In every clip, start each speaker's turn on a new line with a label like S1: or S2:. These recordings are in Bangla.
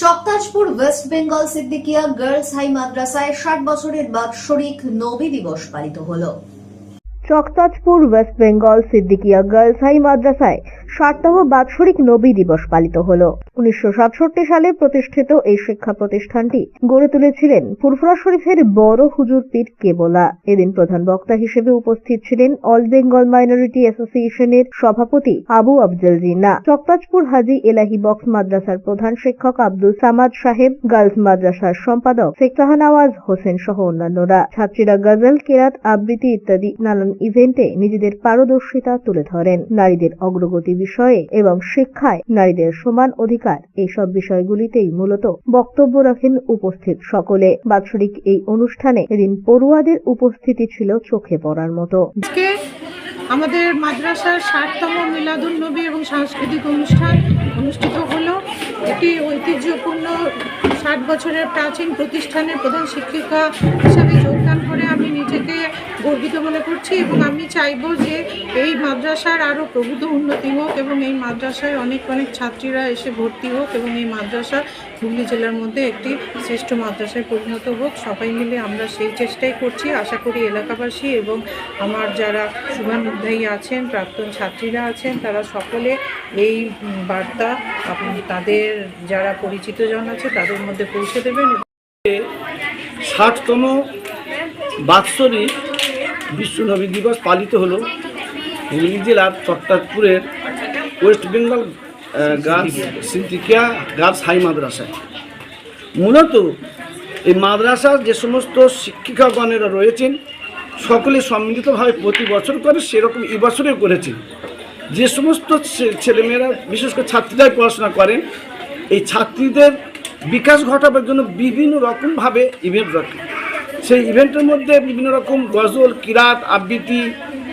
S1: Chaktajpur West Bengal Siddiqia girls high মাদ্রাসায় ষাট বছরের বাৎসরিক নবী দিবস পালিত হলো।
S2: Chaktajpur West Bengal Siddiqia girls high মাদ্রাসায় ষাটতম বাৎসরিক নবী দিবস পালিত হল। উনিশশো সাতষট্টি সালে প্রতিষ্ঠিত এই শিক্ষা প্রতিষ্ঠানটি গড়ে তুলেছিলেন ফুরফুরা শরীফের বড় হুজুর পীর কেবলা। এদিন প্রধান বক্তা হিসেবে উপস্থিত ছিলেন অল বেঙ্গল মাইনরিটি অ্যাসোসিয়েশনের সভাপতি আবু আফজল জিন্না চকতাজপুর হাজি এলাহি বক্স মাদ্রাসার প্রধান শিক্ষক আব্দুল সামাদ সাহেব, গার্লস মাদ্রাসার সম্পাদক শেখ শাহনওয়াজ হোসেন সহ অন্যান্যরা। ছাত্রীরা গজল, কেরাত, আবৃত্তি ইত্যাদি নানান ইভেন্টে নিজেদের পারদর্শিতা তুলে ধরেন। নারীদের অগ্রগতি বিষয়ে এবং শিক্ষায় নারীদের সমান অধিকার। এইসব বিষয়গুলিতেই মূলত বক্তব্য রাখেন উপস্থিত সকলে। বাৎসরিক এই অনুষ্ঠানে এদিন পড়ুয়াদের উপস্থিতি ছিল চোখে পড়ার মতো।
S3: আমাদের মাদ্রাসার ষাটতম মিলাদুন নবী এবং সাংস্কৃতিক অনুষ্ঠান অনুষ্ঠিত হলো। এটি ঐতিহ্যপূর্ণ ষাট বছরের প্রাচীন প্রতিষ্ঠানের প্রধান শিক্ষিকা হিসাবে নিজেকে গর্বিত মনে করছি এবং আমি চাইব যে এই মাদ্রাসার আরও প্রভূত উন্নতি হোক এবং এই মাদ্রাসায় অনেক অনেক ছাত্রীরা এসে ভর্তি হোক এবং এই মাদ্রাসা হুগলি জেলার মধ্যে একটি শ্রেষ্ঠ মাদ্রাসায় পরিণত হোক। সবাই মিলে আমরা সেই চেষ্টাই করছি। আশা করি এলাকাবাসী এবং আমার যারা শুভানুধ্যায়ী আছেন, প্রাক্তন ছাত্রীরা আছেন, তারা সকলে এই বার্তা তাদের যারা পরিচিত জন আছে তাদের মধ্যে পৌঁছে দেবেন।
S4: ষাটতম বাৎসরিক বিশ্ব নবী দিবস পালিত হলো হুগলি জেলার চট্টাজপুরের West Bengal girls সিন্তিকিয়া girls high মাদ্রাসায়। মূলত এই মাদ্রাসার যে সমস্ত শিক্ষিকাগণেরা রয়েছেন, সকলে সম্মিলিতভাবে প্রতি বছর করে সেরকম এবছরে করেছেন। যে সমস্ত ছেলেমেয়েরা, বিশেষ করে ছাত্রীরাই পড়াশোনা করেন, এই ছাত্রীদের বিকাশ ঘটাবার জন্য বিভিন্ন রকমভাবে ইভেন্ট রাখে সেই ইভেন্টের মধ্যে বিভিন্ন রকম গজল, কিরাত, আবৃত্তি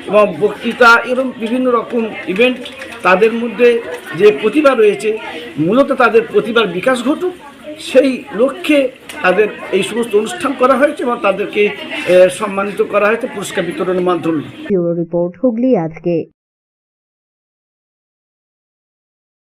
S4: এবং বক্তৃতা এরকম বিভিন্ন রকম ইভেন্ট তাদের মধ্যে যে প্রতিভা রয়েছে, মূলত তাদের প্রতিভার বিকাশ ঘটুক, সেই লক্ষ্যে তাদের এই সমস্ত অনুষ্ঠান করা হয়েছে এবং তাদেরকে সম্মানিত করা হয়েছে পুরস্কার বিতরণের মাধ্যমে।
S2: রিপোর্ট হুগলি আজকে।